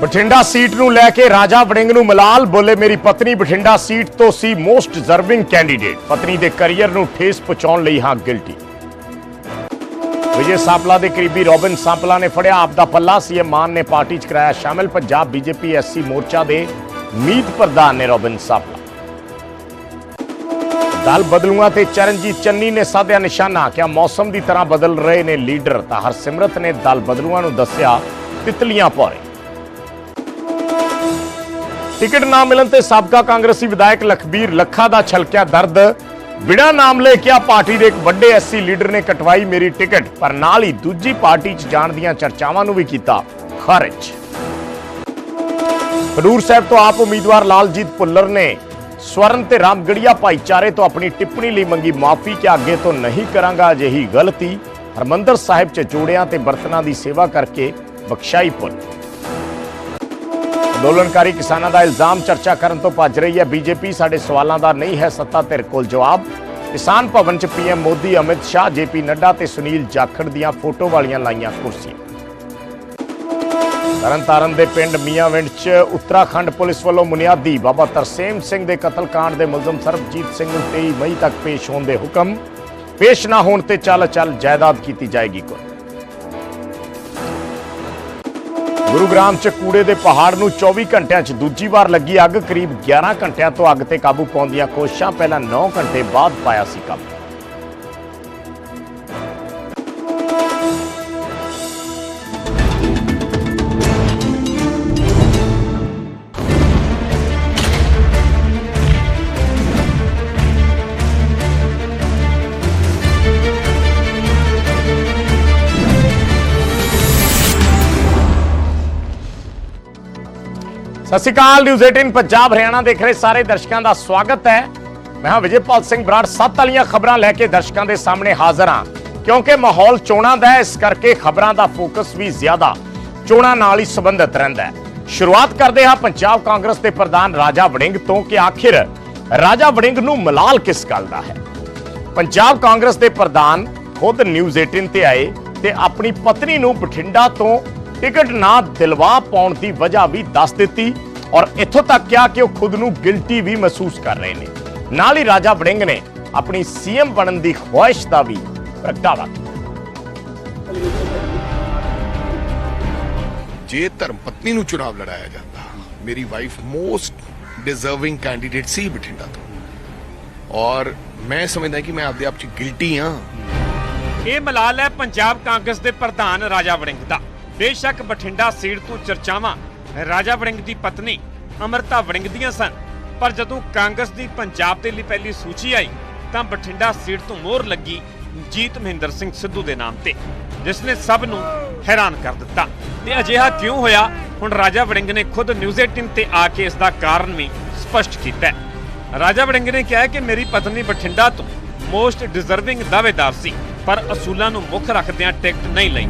Bathinda seat ਨੂੰ ਲੈ ਕੇ ਰਾਜਾ ਵੜਿੰਗ ਨੂੰ ਮਲਾਲ ਬੋਲੇ, ਮੇਰੀ ਪਤਨੀ ਬਠਿੰਡਾ ਸੀਟ ਤੋਂ ਸੀ ਮੋਸਟ ਡਿਜ਼ਰਵਿੰਗ ਕੈਂਡੀਡੇਟ ਪਤਨੀ ਦੇ ਕੈਰੀਅਰ ਨੂੰ ਠੇਸ ਪਹੁੰਚਾਉਣ ਲਈ ਹਾਂ ਗਿਲਟੀ ਵਿਜੇ ਸਾਂਪਲਾ ਦੇ ਕਰੀਬੀ ਰੋਬਿਨ ਸਾਂਪਲਾ ਨੇ ਫੜਿਆ। ਆਪ ਦਾ ਪੱਲਾ ਸੀਐਮ ਮਾਨ ਨੇ ਪਾਰਟੀ 'ਚ ਕਰਾਇਆ ਸ਼ਾਮਿਲ। ਪੰਜਾਬ ਬੀਜੇਪੀ ਐਸਸੀ ਮੋਰਚਾ ਦੇ ਮੀਤ ਪ੍ਰਧਾਨ ਨੇ ਰੋਬਿਨ ਸਾਂਪਲਾ। ਦਲ ਬਦਲੂਆਂ ਤੇ ਚਰਨਜੀਤ ਚੰਨੀ ਨੇ ਸਾਧਿਆ ਨਿਸ਼ਾਨਾ। ਕਿਹਾ ਮੌਸਮ ਦੀ ਤਰ੍ਹਾਂ ਬਦਲ ਰਹੇ ਨੇ ਲੀਡਰ ਤਾਂ ਹਰਸਿਮਰਤ ਨੇ ਦਲ ਬਦਲੂਆਂ ਨੂੰ ਦੱਸਿਆ ਤਿਤਲੀਆਂ ਪੌਰੇ। ਟਿਕਟ ਨਾ ਮਿਲਣ ਤੇ ਸਾਬਕਾ ਕਾਂਗਰਸੀ ਵਿਧਾਇਕ ਲਖਬੀਰ ਲੱਖਾ ਦਾ ਛਲਕਿਆ ਦਰਦ। ਬਿਨਾਂ ਨਾਮ ਲੈ ਕੇ ਪਾਰਟੀ ਦੇ ਇੱਕ ਵੱਡੇ ਐਸਸੀ ਲੀਡਰ ਨੇ ਕਟਵਾਈ ਮੇਰੀ ਟਿਕਟ, ਪਰ ਨਾਲ ਹੀ ਦੂਜੀ ਪਾਰਟੀ 'ਚ ਜਾਣ ਦੀਆਂ ਚਰਚਾਵਾਂ ਨੂੰ ਵੀ ਕੀਤਾ ਖਾਰਜ। ਹਡੂਰ ਸਾਹਿਬ ਤੋਂ ਆਪ ਉਮੀਦਵਾਰ ਲਾਲਜੀਤ ਭੁੱਲਰ ਨੇ ਸਵਰਨ ਤੇ ਰਾਮਗੜੀਆ ਭਾਈਚਾਰੇ ਤੋਂ ਆਪਣੀ ਟਿੱਪਣੀ ਲਈ ਮੰਗੀ ਮਾਫੀ ਕਿ ਅੱਗੇ ਤੋਂ ਨਹੀਂ ਕਰਾਂਗਾ ਅਜਿਹੀ ਗਲਤੀ। ਹਰਮੰਦਰ ਸਾਹਿਬ 'ਚ ਜੋੜਿਆਂ ਤੇ ਬਰਤਨਾਂ ਦੀ ਸੇਵਾ ਕਰਕੇ ਬਖਸ਼ਾਈ ਭੁੱਲ। ਅੰਦੋਲਨਕਾਰੀ ਕਿਸਾਨਾਂ ਦਾ ਇਲਜ਼ਾਮ ਚਰਚਾ ਕਰਨ ਤੋਂ ਭੱਜ ਰਹੀ ਹੈ। ਬੀਜੇਪੀ ਸਾਡੇ ਸਵਾਲਾਂ ਦਾ ਨਹੀਂ ਹੈ ਸੱਤਾ ਧਿਰ ਕੋਲ ਜਵਾਬ। ਕਿਸਾਨ ਭਵਨ 'ਚ ਪੀਐਮ ਮੋਦੀ, ਅਮਿਤ ਸ਼ਾਹ ਜੇਪੀ ਨੱਡਾ ਤੇ ਸੁਨੀਲ ਜਾਖੜ ਦੀਆਂ ਫੋਟੋ ਵਾਲੀਆਂ ਲਾਈਆਂ ਕੁਰਸੀਆਂ। ਤਰਨਤਾਰਨ ਦੇ ਪਿੰਡ ਮੀਆਂਵਿੰਡ 'ਚ ਉੱਤਰਾਖੰਡ ਪੁਲਿਸ ਵੱਲੋਂ ਮੁਨਿਆਦੀ ਬਾਬਾ ਤਰਸੇਮ ਸਿੰਘ ਦੇ ਕਤਲकांड ਦੇ ਮੁਲਜ਼ਮ ਸਰਬਜੀਤ ਸਿੰਘ ਨੂੰ 23 ਮਈ ਤੱਕ ਪੇਸ਼ ਹੋਣ ਦੇ ਹੁਕਮ। ਪੇਸ਼ ਨਾ ਹੋਣ ਤੇ ਚੱਲ ਚੱਲ ਜਾਇਦਾਦ ਕੀਤੀ ਜਾਏਗੀ ਕੁਰਕ ਗੁਰੂਗ੍ਰਾਮ 'ਚ ਕੂੜੇ ਦੇ ਪਹਾੜ ਨੂੰ 24 ਘੰਟਿਆਂ 'ਚ ਦੂਜੀ ਵਾਰ ਲੱਗੀ ਅੱਗ। ਕਰੀਬ 11 ਘੰਟਿਆਂ ਤੋਂ ਅੱਗ ਤੇ ਕਾਬੂ ਪਾਉਣ ਦੀਆਂ ਕੋਸ਼ਿਸ਼ਾਂ ਪਹਿਲਾਂ 9 ਘੰਟੇ ਬਾਅਦ ਪਾਇਆ ਸੀ ਕਾਬੂ। ਸਤਿ ਸ਼੍ਰੀ ਅਕਾਲ ਨਿਊਜ਼ 18 ਪੰਜਾਬ, ਹਰਿਆਣਾ ਦੇਖ ਰਹੇ ਸਾਰੇ ਦਰਸ਼ਕਾਂ ਦਾ ਸਵਾਗਤ ਹੈ। ਮੈਂ ਹਾਂ ਵਿਜੇਪਾਲ ਸਿੰਘ ਬਰਾੜ, ਸੱਤ ਵਾਲੀਆਂ ਖਬਰਾਂ ਲੈ ਕੇ ਦਰਸ਼ਕਾਂ ਦੇ ਸਾਹਮਣੇ ਹਾਜ਼ਰ ਹਾਂ। ਕਿਉਂਕਿ ਮਾਹੌਲ ਚੋਣਾਂ ਦਾ ਹੈ, ਇਸ ਕਰਕੇ ਖਬਰਾਂ ਦਾ ਫੋਕਸ ਵੀ ਜ਼ਿਆਦਾ ਚੋਣਾਂ ਨਾਲ ਹੀ ਸੰਬੰਧਿਤ ਰਹਿੰਦਾ ਹੈ। ਸ਼ੁਰੂਆਤ ਕਰਦੇ ਹਾਂ ਪੰਜਾਬ ਕਾਂਗਰਸ ਦੇ ਪ੍ਰਧਾਨ ਰਾਜਾ ਵੜਿੰਗ ਤੋਂ ਕਿ ਆਖਿਰ ਰਾਜਾ ਵੜਿੰਗ ਨੂੰ ਮਲਾਲ ਕਿਸ ਗੱਲ ਦਾ ਹੈ? ਪੰਜਾਬ ਕਾਂਗਰਸ ਦੇ ਪ੍ਰਧਾਨ ਖੁਦ ਨਿਊਜ਼ 18 ਤੇ ਆਏ ਤੇ ਆਪਣੀ ਪਤਨੀ ਨੂੰ ਬਠਿੰਡਾ ਤੋਂ ਟਿਕਟ ਨਾ ਦਿਲਵਾ ਪਾਉਣ ਦੀ ਵਜ੍ਹਾ ਵੀ ਦੱਸ ਦਿੱਤੀ ਔਰ ਇੱਥੋਂ ਤੱਕ ਕਿਹਾ ਕਿ ਉਹ ਖੁਦ ਨੂੰ ਗਿਲਟੀ ਵੀ ਮਹਿਸੂਸ ਕਰ ਰਹੇ ਨੇ। ਨਾਲ ਹੀ ਰਾਜਾ ਵੜਿੰਗ ਨੇ ਆਪਣੀ ਸੀਐਮ ਬਣਨ ਦੀ ਖੁਆਇਸ਼ ਦਾ ਵੀ ਪ੍ਰਗਟਾਵਾ ਕੀਤਾ। ਜੇ ਧਰਮ ਪਤਨੀ ਨੂੰ ਚੁਣਾਵ ਲੜਾਇਆ ਜਾਂਦਾ ਮੇਰੀ ਵਾਈਫ ਮੋਸਟ ਡਿਜ਼ਰਵਿੰਗ ਕੈਂਡੀਡੇਟ ਸੀ ਬਠਿੰਡਾ ਤੋਂ। ਔਰ ਮੈਂ ਸਮਝਦਾ ਕਿ ਮੈਂ ਆਪਦੇ ਆਪ ਚ ਗਿਲਟੀ ਹਾਂ। ਇਹ ਮਲਾਲ ਹੈ ਪੰਜਾਬ ਕਾਂਗਰਸ ਦੇ ਪ੍ਰਧਾਨ ਰਾਜਾ ਵੜਿੰਗ ਦਾ। ਬੇਸ਼ੱਕ ਬਠਿੰਡਾ ਸੀਟ ਤੋਂ ਚਰਚਾਵਾਂ ਰਾਜਾ ਵੜਿੰਗ ਦੀ ਪਤਨੀ ਅਮਰਤਾ ਵੜਿੰਗ ਦੀਆਂ ਸਨ। ਪਰ ਜਦੋਂ ਕਾਂਗਰਸ ਦੀ ਪੰਜਾਬ ਦੇ ਲਈ ਪਹਿਲੀ ਸੂਚੀ ਆਈ, ਤਾਂ ਬਠਿੰਡਾ ਸੀਟ ਤੋਂ ਮੋਹਰ ਲੱਗੀ ਜੀਤ ਮਹਿੰਦਰ ਸਿੰਘ ਸਿੱਧੂ ਦੇ ਨਾਮ ਤੇ, ਜਿਸ ਨੇ ਸਭ ਨੂੰ ਹੈਰਾਨ ਕਰ ਦਿੱਤਾ। ਤੇ ਅਜਿਹਾ ਕਿਉਂ ਹੋਇਆ? ਹੁਣ ਰਾਜਾ ਵੜਿੰਗ ਨੇ ਖੁਦ ਨਿਊਜ਼ 18 ਤੇ ਆ ਕੇ ਇਸ ਦਾ ਕਾਰਨ ਵੀ ਸਪਸ਼ਟ ਕੀਤਾ ਰਾਜਾ ਵੜਿੰਗ ਨੇ ਕਿਹਾ ਕਿ ਮੇਰੀ ਪਤਨੀ ਬਠਿੰਡਾ ਤੋਂ ਮੋਸਟ ਡਿਜ਼ਰਵਿੰਗ ਦਾਅਵੇਦਾਰ ਸੀ, ਪਰ ਅਸੂਲਾਂ ਨੂੰ ਮੁੱਖ ਰੱਖਦਿਆਂ ਟਿਕਟ ਨਹੀਂ ਲਈ।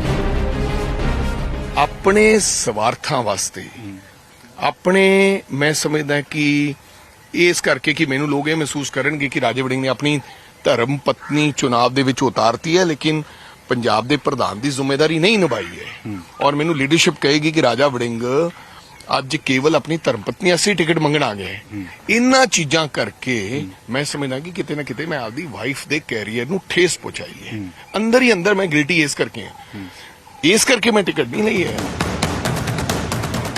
ਆਪਣੇ ਸਵਾਰਥਾਂ ਵਾਸਤੇ। ਆਪਣੇ ਮੈਂ ਸਮਝਦਾ ਕਿ ਇਸ ਕਰਕੇ ਕਿ ਮੈਨੂੰ ਲੋਕ ਇਹ ਮਹਿਸੂਸ ਕਰਨਗੇ ਕਿ ਰਾਜੇ ਵੜਿੰਗ ਨੇ ਆਪਣੀ ਧਰਮ ਪਤਨੀ ਚੁਣਾਵ ਦੇ ਵਿੱਚ ਉਤਾਰਤੀ ਹੈ ਲੇਕਿਨ ਪੰਜਾਬ ਦੇ ਪ੍ਰਧਾਨ ਦੀ ਜ਼ਿੰਮੇਵਾਰੀ ਨਹੀਂ ਨਿਭਾਈ ਹੈ। ਔਰ ਮੈਨੂੰ ਲੀਡਰਸ਼ਿਪ ਕਹੇਗੀ ਕਿ ਰਾਜਾ ਵੜਿੰਗ ਅੱਜ ਕੇਵਲ ਆਪਣੀ ਧਰਮ ਪਤਨੀ ਅਸੀਂ ਟਿਕਟ ਮੰਗਣ ਆ ਗਏ ਇਹਨਾਂ ਚੀਜ਼ਾਂ ਕਰਕੇ ਮੈਂ ਸਮਝਦਾ ਕਿ ਕਿਤੇ ਨਾ ਕਿਤੇ ਮੈਂ ਆਪਦੀ ਵਾਈਫ ਦੇ ਕੈਰੀਅਰ ਨੂੰ ਠੇਸ ਪਹੁੰਚਾਈ ਹੈ। ਅੰਦਰ ਹੀ ਅੰਦਰ ਮੈਂ ਗਿਲਟੀ ਇਸ ਕਰਕੇ ਹਾਂ। ਇਸ ਕਰਕੇ ਮੈਂ ਟਿਕਟ ਨਹੀਂ ਲਈ ਹੈ।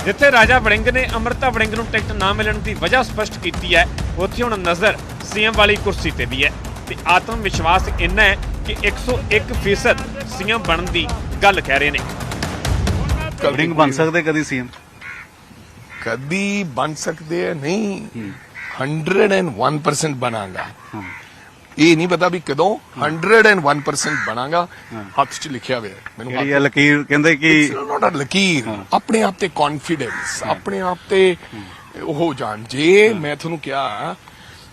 ਜਿੱਥੇ ਰਾਜਾ ਵੜਿੰਗ ਨੇ ਅਮਰਤਾ ਵੜਿੰਗ ਨੂੰ ਟਿਕਟ ਨਾ ਮਿਲਣ ਦੀ ਵਜ੍ਹਾ ਸਪਸ਼ਟ ਕੀਤੀ ਹੈ ਉੱਥੇ ਹੁਣ ਨਜ਼ਰ ਸੀਐਮ ਵਾਲੀ ਕੁਰਸੀ ਤੇ ਵੀ ਹੈ। ਤੇ ਆਤਮ ਵਿਸ਼ਵਾਸ ਇੰਨਾ ਹੈ ਕਿ 101% ਸੀਐਮ ਬਣਨ ਦੀ ਗੱਲ ਕਹਿ ਰਹੇ ਨੇ। ਵੜਿੰਗ ਬਣ ਸਕਦੇ ਕਦੀ ਸੀਐਮ? ਕਦੀ ਬਣ ਸਕਦੇ ਆ ਨਹੀਂ। 101% ਬਣਾਂਗਾ। ਇਹ ਨਹੀਂ ਪਤਾ ਵੀ ਕਦੋਂ 101% ਬਣਾਂਗਾ। ਹੱਥ 'ਚ ਲਿਖਿਆ ਹੋਇਆ ਹੈ। ਮੈਨੂੰ ਜਿਹੜੀ ਇਹ ਲਕੀਰ? ਕਹਿੰਦੇ ਕਿ ਨੋਟ ਲਕੀਰ। ਆਪਣੇ ਆਪ ਤੇ ਕੌਨਫੀਡੈਂਸ ਆਪਣੇ ਆਪ ਤੇ ਉਹ ਜਾਣ। ਜੇ ਮੈਂ ਤੁਹਾਨੂੰ ਕਿਹਾ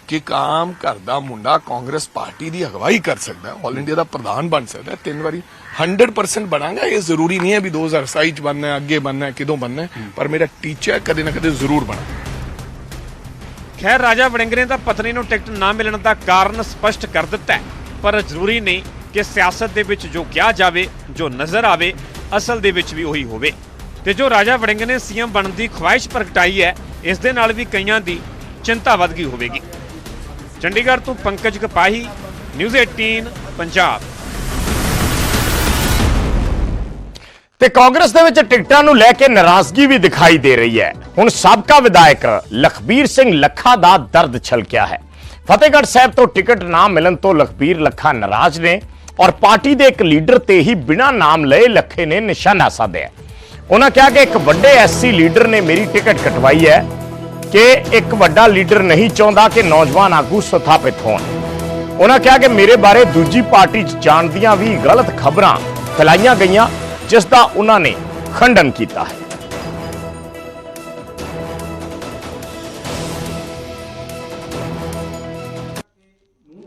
ਕਿ ਕਾਮ ਘਰ ਦਾ ਮੁੰਡਾ ਕਾਂਗਰਸ ਪਾਰਟੀ ਦੀ ਅਗਵਾਈ ਕਰ ਸਕਦਾ ਹੈ ਆਲ ਇੰਡੀਆ ਦਾ ਪ੍ਰਧਾਨ ਬਣ ਸਕਦਾ ਹੈ ਤਿੰਨ ਵਾਰੀ 100% ਬਣਾਂਗਾ। ਇਹ ਜ਼ਰੂਰੀ ਨਹੀਂ ਹੈ ਵੀ 2027 ਚ ਬਣਨਾ ਹੈ ਅੱਗੇ ਬਣਨਾ ਹੈ ਕਿਦੋਂ ਬਣਨਾ ਹੈ ਪਰ ਮੇਰਾ ਟੀਚਾ ਹੈ ਕਦੇ ਨਾ ਕਦੇ ਜ਼ਰੂਰ ਬਣਾ ਖੈਰ, ਰਾਜਾ ਵੜਿੰਗ ਨੇ ਤਾਂ ਪਤਨੀ ਨੂੰ ਟਿਕਟ ਨਾ ਮਿਲਣ ਦਾ ਕਾਰਨ ਸਪਸ਼ਟ ਕਰ ਦਿੱਤਾ ਪਰ ਜ਼ਰੂਰੀ ਨਹੀਂ ਕਿ ਸਿਆਸਤ ਦੇ ਵਿੱਚ ਜੋ ਕਿਹਾ ਜਾਵੇ, ਜੋ ਨਜ਼ਰ ਆਵੇ, ਅਸਲ ਦੇ ਵਿੱਚ ਵੀ ਉਹੀ ਹੋਵੇ। ਤੇ ਜੋ ਰਾਜਾ ਵੜਿੰਗ ਨੇ ਸੀਐਮ ਬਣਨ ਦੀ ਖੁਆਇਸ਼ ਪ੍ਰਗਟਾਈ ਹੈ, ਇਸ ਦੇ ਨਾਲ ਵੀ ਕਈਆਂ ਦੀ ਚਿੰਤਾ ਵੱਧ ਗਈ ਹੋਵੇਗੀ। ਚੰਡੀਗੜ੍ਹ ਤੋਂ ਪੰਕਜ ਕਪਾਹੀ ਨਿਊਜ਼ 18 ਪੰਜਾਬ। ਤੇ ਕਾਂਗਰਸ ਦੇ ਵਿੱਚ ਟਿਕਟਾਂ ਨੂੰ ਲੈ ਕੇ ਨਾਰਾਜ਼ਗੀ ਵੀ ਦਿਖਾਈ ਦੇ ਰਹੀ ਹੈ। ਹੁਣ ਸਾਬਕਾ ਵਿਧਾਇਕ ਲਖਬੀਰ ਸਿੰਘ ਲੱਖਾ ਦਾ ਦਰਦ ਛਲਕਿਆ ਹੈ। ਫਤਿਹਗੜ੍ਹ ਸਾਹਿਬ ਤੋਂ ਟਿਕਟ ਨਾ ਮਿਲਣ ਤੋਂ ਲਖਬੀਰ ਲੱਖਾ ਨਾਰਾਜ਼ ਨੇ ਔਰ ਪਾਰਟੀ ਦੇ ਇੱਕ ਲੀਡਰ ਤੇ ਹੀ ਬਿਨਾਂ ਨਾਮ ਲਏ ਲੱਖੇ ਨੇ ਨਿਸ਼ਾਨਾ ਸਾਧਿਆ ਉਹਨਾਂ ਕਿਹਾ ਕਿ ਇੱਕ ਵੱਡੇ ਐਸਸੀ ਲੀਡਰ ਨੇ ਮੇਰੀ ਟਿਕਟ ਕਟਵਾਈ ਹੈ ਕਿ ਇੱਕ ਵੱਡਾ ਲੀਡਰ ਨਹੀਂ ਚਾਹੁੰਦਾ ਕਿ ਨੌਜਵਾਨ ਆਗੂ ਸਥਾਪਿਤ ਹੋਣ। ਉਹਨਾਂ ਕਿਹਾ ਕਿ ਮੇਰੇ ਬਾਰੇ ਦੂਜੀ ਪਾਰਟੀ 'ਚ ਜਾਣ ਦੀਆਂ ਵੀ ਗਲਤ ਖਬਰਾਂ ਫੈਲਾਈਆਂ ਗਈਆਂ ਜਿਸ ਦਾ ਉਹਨਾਂ ਨੇ ਖੰਡਨ ਕੀਤਾ ਹੈ।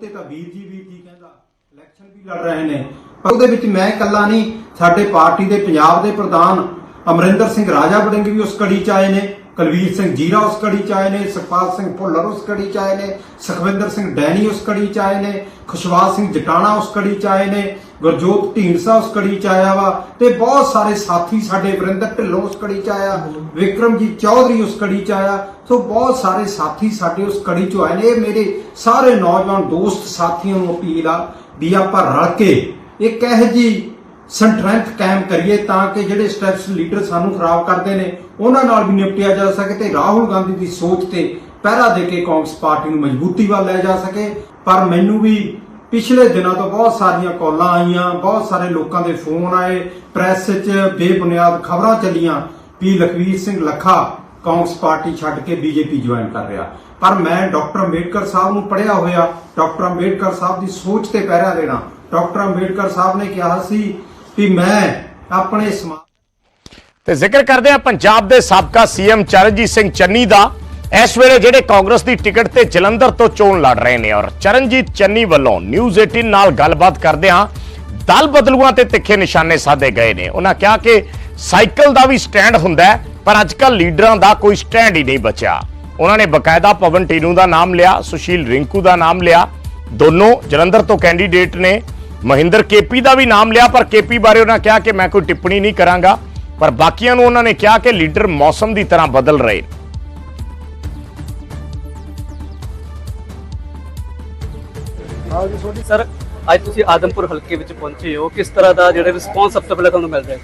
ਤੇ ਤਾਂ ਵੀਰ ਜੀ ਵੀਰ ਜੀ ਕਹਿੰਦਾ ਇਲੈਕਸ਼ਨ ਵੀ ਲੜ ਰਹੇ ਨੇ। ਪਰ ਉਹਦੇ ਵਿੱਚ ਮੈਂ ਇਕੱਲਾ ਨਹੀਂ, ਸਾਡੇ ਪਾਰਟੀ ਦੇ ਪੰਜਾਬ ਦੇ ਪ੍ਰਧਾਨ ਅਮਰਿੰਦਰ ਸਿੰਘ ਰਾਜਾ ਵੜਿੰਗ ਵੀ ਉਸ ਕੜੀ ਚ ਆਏ ਨੇ, ਕੁਲਵੀਰ ਸਿੰਘ ਜੀਰਾ ਉਸ ਕੜੀ ਚ ਆਏ ਨੇ, ਸੁਖਪਾਲ ਸਿੰਘ ਭੁੱਲਰ ਉਸ ਕੜੀ ਚ ਆਏ ਨੇ, ਸੁਖਵਿੰਦਰ ਸਿੰਘ ਡੈਨੀ ਉਸ ਕੜੀ ਚ ਆਏ ਨੇ, ਖੁਸ਼ਵਾਲ ਸਿੰਘ ਜਟਾਣਾ ਉਸ ਕੜੀ ਚ ਆਏ ਨੇ ਗੁਰਜੋਤ ਢੀਂਡਸਾ ਉਸ ਕੜੀ ਚ ਆਇਆ ਵਾ ਤੇ ਬਹੁਤ ਸਾਰੇ ਸਾਥੀ ਸਾਡੇ ਵਰਿੰਦਰ ਢਿੱਲੋਂ ਉਸ ਕੜੀ ਚ ਆਇਆ, ਵਿਕਰਮਜੀਤ ਚੌਧਰੀ ਉਸ ਕੜੀ ਚ ਆਇਆ, ਸੋ ਬਹੁਤ ਸਾਰੇ ਸਾਥੀ ਸਾਡੇ ਉਸ ਕੜੀ ਚ ਆਏ ਨੇ। ਇਹ ਮੇਰੇ ਸਾਰੇ ਨੌਜਵਾਨ ਦੋਸਤ ਸਾਥੀਆਂ ਨੂੰ ਅਪੀਲ ਆ ਵੀ ਆਪਾਂ ਰਲ ਕੇ ਇੱਕ ਇਹੋ ਜੀ ਸਟਰੈਂਥ ਕਾਇਮ ਕਰੀਏ ਤਾਂ ਕਿ ਜਿਹੜੇ ਸਟੈਪਸ ਲੀਡਰ ਸਾਨੂੰ ਖਰਾਬ ਕਰਦੇ ਨੇ, ਉਹਨਾਂ ਨਾਲ ਵੀ ਨਿਪਟਿਆ ਜਾ ਸਕੇ ਤੇ ਰਾਹੁਲ ਗਾਂਧੀ ਦੀ ਸੋਚ ਤੇ ਪਹਿਰਾ ਦੇ ਕੇ ਕਾਂਗਰਸ ਪਾਰਟੀ ਨੂੰ ਮਜ਼ਬੂਤੀ ਵੱਲ ਲੈ ਜਾ ਸਕੇ। ਪਰ ਮੈਨੂੰ ਵੀ ਪਿਛਲੇ ਦਿਨਾਂ ਤੋਂ ਬਹੁਤ ਸਾਰੀਆਂ ਕਾਲਾਂ ਆਈਆਂ, ਬਹੁਤ ਸਾਰੇ ਲੋਕਾਂ ਦੇ ਫੋਨ ਆਏ, ਪ੍ਰੈਸ 'ਚ ਬੇਬੁਨਿਆਦ ਖਬਰਾਂ ਚੱਲੀਆਂ ਵੀ ਲਖਵੀਰ ਸਿੰਘ ਲੱਖਾ ਕਾਂਗਰਸ ਪਾਰਟੀ ਛੱਡ ਕੇ ਬੀਜੇਪੀ ਜੁਆਇਨ ਕਰ ਰਿਹਾ। ਪਰ ਮੈਂ ਡਾਕਟਰ ਅੰਬੇਡਕਰ ਸਾਹਿਬ ਨੂੰ ਪੜਿਆ ਹੋਇਆ, ਡਾਕਟਰ ਅੰਬੇਡਕਰ ਸਾਹਿਬ ਦੀ ਸੋਚ ਤੇ ਪਹਿਰਾ ਦੇਣਾ। ਡਾਕਟਰ ਅੰਬੇਡਕਰ ਸਾਹਿਬ ਨੇ ਕਿਹਾ ਸੀ ਕਿ ਮੈਂ ਆਪਣੇ ਸਮਾਜ ਤੇ ਜ਼ਿਕਰ ਕਰਦੇ ਆ ਪੰਜਾਬ ਦੇ ਸਾਬਕਾ ਸੀਐਮ ਚਰਨਜੀਤ ਸਿੰਘ ਚੰਨੀ ਦਾ। ਇਸ ਵੇਲੇ ਜਿਹੜੇ ਕਾਂਗਰਸ ਦੀ ਟਿਕਟ ਤੇ ਜਲੰਧਰ ਤੋਂ ਚੋਣ ਲੜ ਰਹੇ ਨੇ ਔਰ ਚਰਨਜੀਤ ਚੰਨੀ ਵੱਲੋਂ ਨਿਊਜ਼ 18 ਨਾਲ ਗੱਲਬਾਤ ਕਰਦੇ ਆ ਦਲ ਬਦਲੂਆਂ ਤੇ ਤਿੱਖੇ ਨਿਸ਼ਾਨੇ ਸਾਧੇ ਗਏ ਨੇ। ਉਹਨਾਂ ਕਿਹਾ ਕਿ ਸਾਈਕਲ ਦਾ ਵੀ ਸਟੈਂਡ ਹੁੰਦਾ ਹੈ, ਪਰ ਅੱਜਕੱਲ ਲੀਡਰਾਂ ਦਾ ਕੋਈ ਸਟੈਂਡ ਹੀ ਨਹੀਂ ਬਚਿਆ। ਉਹਨਾਂ ਨੇ ਬਕਾਇਦਾ ਪਵਨ ਟੀਨੂ ਦਾ ਨਾਮ ਲਿਆ ਸੁਸ਼ੀਲ ਰਿੰਕੂ ਦਾ ਨਾਮ ਲਿਆ। ਦੋਨੋਂ ਜਲੰਧਰ ਤੋਂ ਕੈਂਡੀਡੇਟ ਨੇ। ਮਹਿੰਦਰ ਕੇਪੀ ਦਾ ਵੀ ਨਾਮ ਲਿਆ ਪਰ ਕੇਪੀ ਬਾਰੇ ਉਹਨਾਂ ਕਿਹਾ ਕਿ ਮੈਂ ਕੋਈ ਟਿੱਪਣੀ ਨਹੀਂ ਕਰਾਂਗਾ। ਪਰ ਬਾਕੀਆਂ ਨੂੰ ਉਹਨਾਂ ਨੇ ਕਿਹਾ ਕਿ ਲੀਡਰ ਮੌਸਮ ਦੀ ਤਰ੍ਹਾਂ ਬਦਲ ਰਹੇ ਸਰ ਅੱਜ ਤੁਸੀਂ ਆਦਮਪੁਰ ਹਲਕੇ ਵਿੱਚ ਪਹੁੰਚੇ ਹੋ। ਕਿਸ ਤਰ੍ਹਾਂ ਦਾ ਜਿਹੜਾ ਰਿਸਪੌਂਸ ਸਭ ਤੋਂ ਪਹਿਲਾਂ ਤੁਹਾਨੂੰ ਮਿਲ ਰਿਹਾ ਹੈ?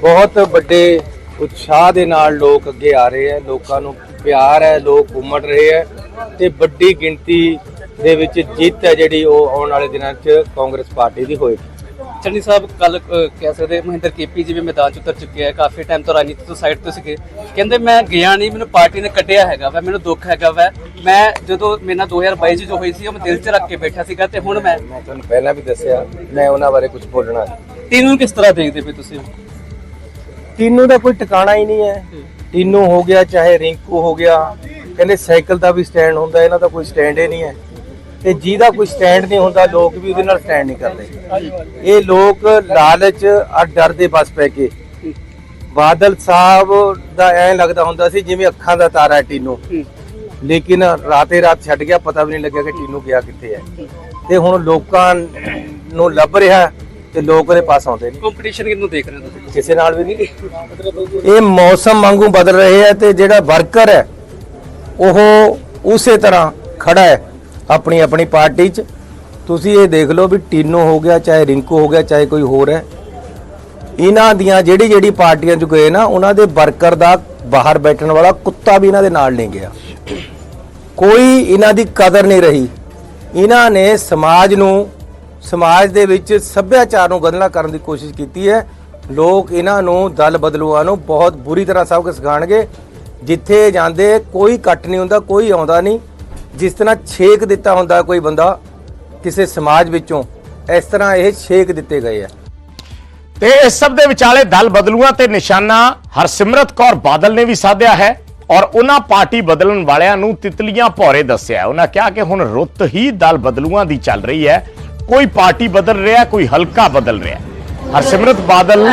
ਬਹੁਤ ਵੱਡੇ ਉਤਸ਼ਾਹ ਦੇ ਨਾਲ ਲੋਕ ਅੱਗੇ ਆ ਰਹੇ ਹੈ। ਲੋਕਾਂ ਨੂੰ ਪਿਆਰ ਹੈ ਲੋਕ ਉਮੜ ਰਹੇ ਹੈ ਤੇ ਵੱਡੀ ਗਿਣਤੀ ਦੇ ਵਿੱਚ ਜਿੱਤ ਹੈ ਜਿਹੜੀ ਉਹ ਆਉਣ ਵਾਲੇ ਦਿਨਾਂ 'ਚ ਕਾਂਗਰਸ ਪਾਰਟੀ ਦੀ ਹੋਏਗੀ। ਚੰਨੀ ਸਾਹਿਬ ਕੱਲ ਕਹਿ ਸਕਦੇ ਮਹਿੰਦਰ ਕੇਪੀ ਜੀ ਵੀ ਮੈਦਾਨ 'ਚ ਉਤਰ ਚੁੱਕੇ ਹੈ ਕਾਫੀ ਟਾਈਮ ਤੋਂ ਰਾਜਨੀਤੀ ਤੋਂ ਸਾਈਡ ਤੋਂ ਸੀਗੇ। ਕਹਿੰਦੇ ਮੈਂ ਗਿਆ ਨਹੀਂ ਮੈਨੂੰ ਪਾਰਟੀ ਨੇ ਕੱਢਿਆ ਹੈਗਾ ਵਾ ਮੈਨੂੰ ਦੁੱਖ ਹੈਗਾ ਵਾ। ਮੈਂ ਜਦੋਂ ਮੇਰੇ ਨਾਲ 2022 ਚ ਜੋ ਹੋਈ ਸੀ ਉਹ ਮੈਂ ਦਿਲ 'ਚ ਰੱਖ ਕੇ ਬੈਠਾ ਸੀਗਾ ਤੇ ਹੁਣ ਮੈਂ ਮੈਂ ਤੁਹਾਨੂੰ ਪਹਿਲਾਂ ਵੀ ਦੱਸਿਆ ਮੈਂ ਉਹਨਾਂ ਬਾਰੇ ਕੁਝ ਬੋਲਣਾ। ਤੀਨੂੰ ਕਿਸ ਤਰ੍ਹਾਂ ਦੇਖਦੇ ਪਏ ਤੁਸੀਂ? ਟੀਨੂ ਦਾ ਕੋਈ ਟਿਕਾਣਾ ਹੀ ਨਹੀਂ ਹੈ। ਟੀਨੂ ਹੋ ਗਿਆ ਚਾਹੇ ਰਿੰਕੂ ਹੋ ਗਿਆ ਕਹਿੰਦੇ ਸਾਈਕਲ ਦਾ ਵੀ ਸਟੈਂਡ ਹੁੰਦਾ ਇਹਨਾਂ ਦਾ ਕੋਈ ਸਟੈਂਡ ਹੀ ਨਹੀਂ ਹੈ। ਤੇ ਜਿਹਦਾ ਕੋਈ ਸਟੈਂਡ ਨਹੀਂ ਹੁੰਦਾ ਲੋਕ ਵੀ ਉਹਦੇ ਨਾਲ ਸਟੈਂਡ ਨਹੀਂ ਕਰਦੇ। ਇਹ ਲੋਕ ਲਾਲਚ ਔਰ ਡਰ ਦੇ ਬਸ ਪੈ ਕੇ। ਬਾਦਲ ਸਾਹਿਬ ਦਾ ਐਂ ਲੱਗਦਾ ਹੁੰਦਾ ਸੀ ਜਿਵੇਂ ਅੱਖਾਂ ਦਾ ਤਾਰਾ ਟੀਨੂ। ਲੇਕਿਨ ਰਾਤੇ ਰਾਤ ਛੱਡ ਗਿਆ ਪਤਾ ਵੀ ਨਹੀਂ ਲੱਗਿਆ ਕਿ ਟੀਨੂ ਗਿਆ ਕਿੱਥੇ ਹੈ। ਤੇ ਹੁਣ ਲੋਕਾਂ ਨੂੰ ਲੱਭ ਰਿਹਾ ਤੇ ਲੋਕ ਉਹਦੇ ਪਾਸ ਆਉਂਦੇ ਨਹੀਂ ਕੰਪੀਟੀਸ਼ਨ ਕਿਹਨੂੰ ਦੇਖ ਰਹੇ ਤੁਸੀਂ? ਕਿਸੇ ਨਾਲ ਵੀ ਨਹੀਂ। ਇਹ ਮੌਸਮ ਵਾਂਗੂ ਬਦਲ ਰਹੇ ਹੈ ਤੇ ਜਿਹੜਾ ਵਰਕਰ ਹੈ ਉਹ ਉਸੇ ਤਰ੍ਹਾਂ ਖੜਾ ਹੈ। ਆਪਣੀ ਆਪਣੀ ਪਾਰਟੀ 'ਚ। ਤੁਸੀਂ ਇਹ ਦੇਖ ਲਓ ਵੀ ਟੀਨੋ ਹੋ ਗਿਆ, ਚਾਹੇ ਰਿੰਕੂ ਹੋ ਗਿਆ, ਚਾਹੇ ਕੋਈ ਹੋਰ ਹੈ। ਇਹਨਾਂ ਦੀਆਂ ਜਿਹੜੀ ਜਿਹੜੀ ਪਾਰਟੀਆਂ 'ਚ ਗਏ ਨਾ, ਉਹਨਾਂ ਦੇ ਵਰਕਰ ਦਾ ਬਾਹਰ ਬੈਠਣ ਵਾਲਾ ਕੁੱਤਾ ਵੀ ਇਹਨਾਂ ਦੇ ਨਾਲ ਨਹੀਂ ਗਿਆ। ਕੋਈ ਇਹਨਾਂ ਦੀ ਕਦਰ ਨਹੀਂ ਰਹੀ। ਇਹਨਾਂ ਨੇ ਸਮਾਜ ਨੂੰ, ਸਮਾਜ ਦੇ ਵਿੱਚ ਸੱਭਿਆਚਾਰ ਨੂੰ ਗੰਦਲਾ ਕਰਨ ਦੀ ਕੋਸ਼ਿਸ਼ ਕੀਤੀ ਹੈ। ਲੋਕ ਇਹਨਾਂ ਨੂੰ ਦਲ ਬਦਲੂਆਂ ਨੂੰ ਬਹੁਤ ਬੁਰੀ ਤਰ੍ਹਾਂ ਸਭ ਕੁਝ ਸਿਖਾਣਗੇ ਜਿੱਥੇ ਜਾਂਦੇ ਕੋਈ ਇਕੱਠ ਨਹੀਂ ਹੁੰਦਾ, ਕੋਈ ਆਉਂਦਾ ਨਹੀਂ। ਜਿਸ ਤਰ੍ਹਾਂ ਛੇਕ ਦਿੱਤਾ ਹੁੰਦਾ ਕੋਈ ਬੰਦਾ ਕਿਸੇ ਸਮਾਜ ਵਿੱਚੋਂ, ਇਸ ਤਰ੍ਹਾਂ ਇਹ ਛੇਕ ਦਿੱਤੇ ਗਏ ਆ। ਤੇ ਇਸ ਸਭ ਦੇ ਵਿਚਾਲੇ ਦਲ ਬਦਲੂਆਂ ਤੇ ਨਿਸ਼ਾਨਾ ਹਰਸਿਮਰਤ ਕੌਰ ਬਾਦਲ ਨੇ ਵੀ ਸਾਧਿਆ ਹੈ ਔਰ ਉਹਨਾਂ ਪਾਰਟੀ ਬਦਲਣ ਵਾਲਿਆਂ ਨੂੰ ਤਿਤਲੀਆਂ ਭੌਰੇ ਦੱਸਿਆ ਉਹਨਾਂ ਕਿਹਾ ਕਿ ਹੁਣ ਰੁੱਤ ਹੀ ਦਲ ਬਦਲੂਆਂ ਦੀ ਚੱਲ ਰਹੀ ਹੈ। ਕੋਈ ਪਾਰਟੀ ਬਦਲ ਰਿਹਾ, ਕੋਈ ਹਲਕਾ ਬਦਲ ਰਿਹਾ। ਹਰਸਿਮਰਤ ਬਾਦਲ